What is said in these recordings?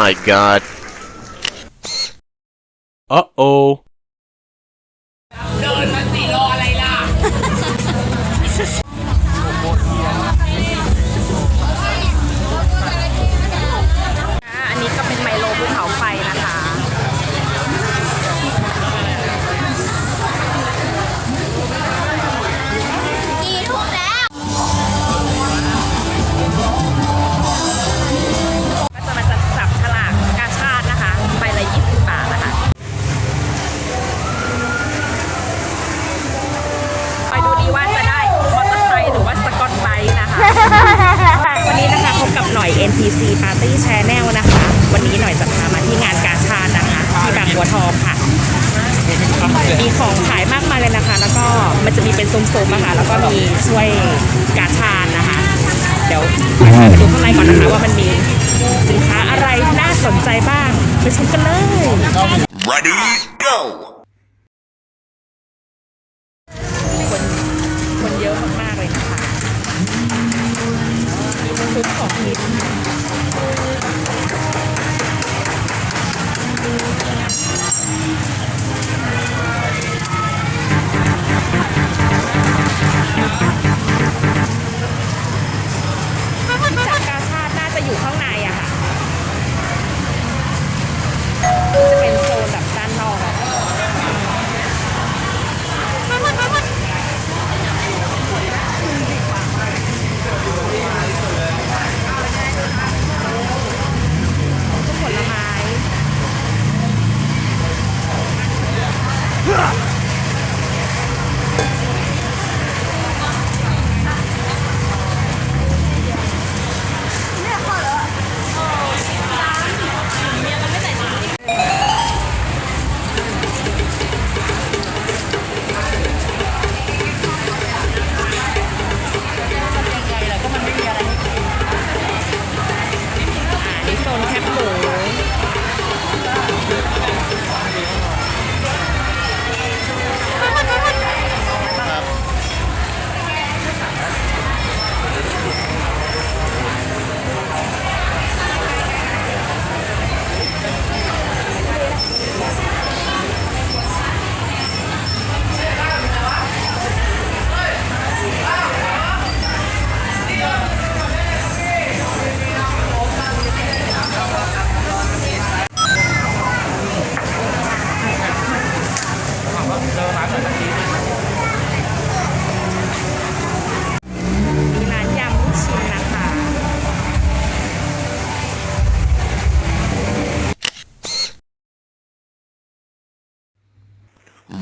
my god. Uh NPC Party Channel นะคะ วันนี้หน่อยจะพามาที่งานกาชาตินะคะ ที่บางบัวทองค่ะ มีของขายมากมายเลยนะคะ แล้วก็มันจะมีเป็นซุ้มๆนะคะแล้วก็มีช่วยกาชาดนะคะ เดี๋ยวไปดูข้างในก่อนนะคะว่ามันมีสินค้าอะไรน่าสนใจบ้างไปชมกันเลย Ready, go! Thank you.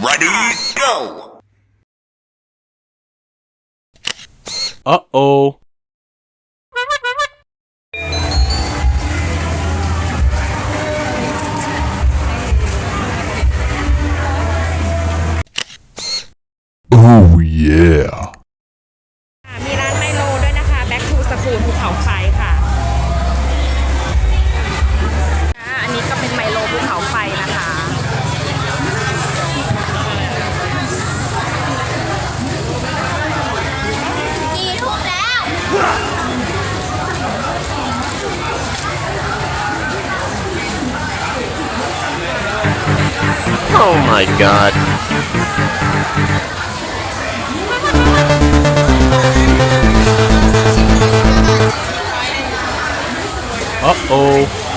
Ready, go! Uh oh. Oh yeah. Oh my god. Uh oh. Uh-oh.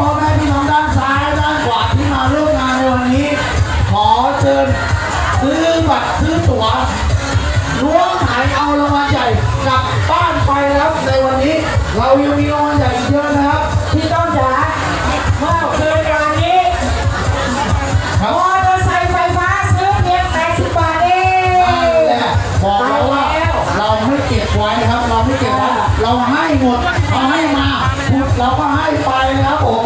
พ่อแม่พี่น้องด้านซ้ายด้านขวาที่มาร่วมงานในวันนี้ ขอเชิญซื้อบัตรซื้อตั๋วล้วงหายเอารางวัลใหญ่กลับบ้านไปนะครับในวันนี้ เรายังมีรางวัลใหญ่อีกเยอะนะครับพี่ต้อมจ๋าเมื่อคืนงานนี้มอเตอร์ไซค์ไฟฟ้าซื้อเพียง80บาทเอง นั่นแหละบอกแล้วว่าเราไม่เก็บไว้ครับ เราไม่เก็บไว้เราให้หมดเรา ให้มาเราก็ให้ไปนะครับผม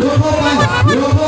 ¡No, no, no!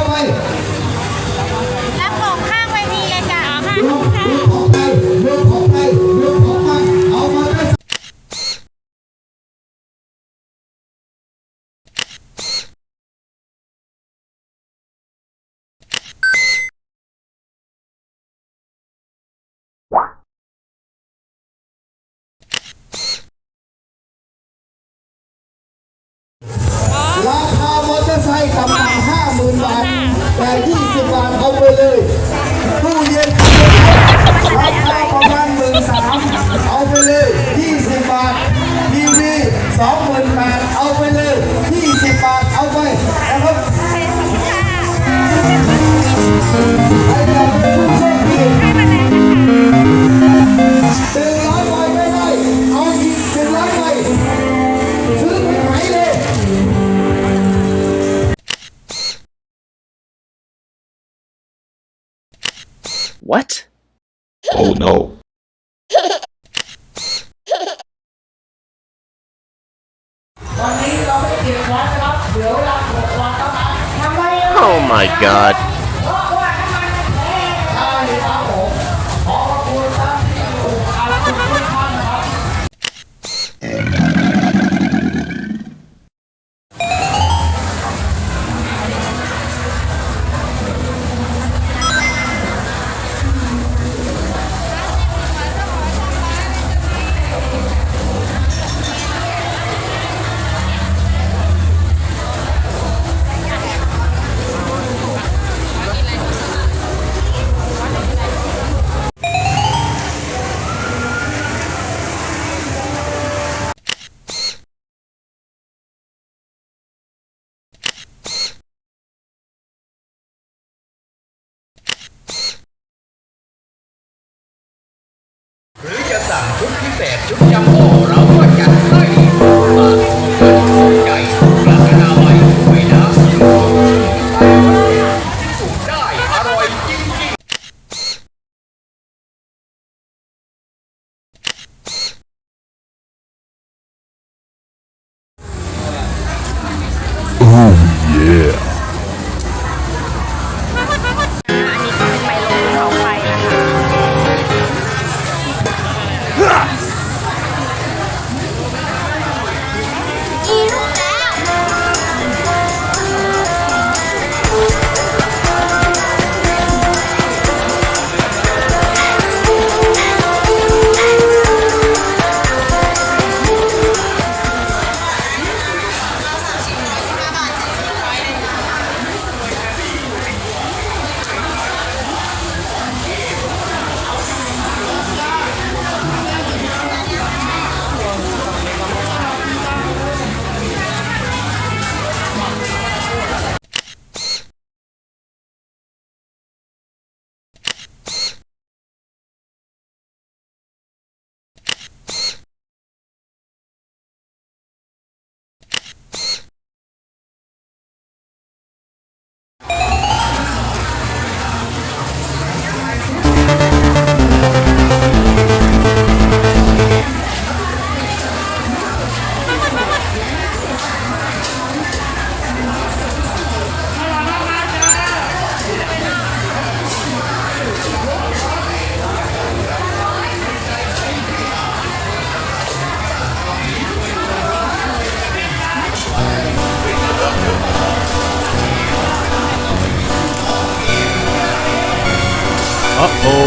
就是这样 Uh-oh.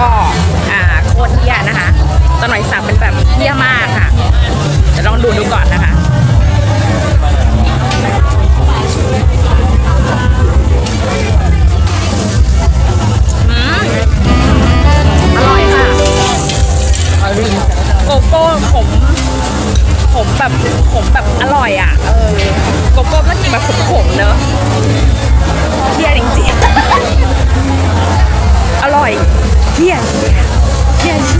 ก็อ่าโคตรเยี่ยนะคะตอนหน่อยสับเป็นแบบเยี่ยมากค่ะจะลองดูดูก่อนนะคะอร่อยค่ะโกโก้ขมขมแบบขมแบบอร่อยอะ เออโกโก้ก็จะแบบขมๆเนอะเที่ยจริงๆ อร่อย 练练。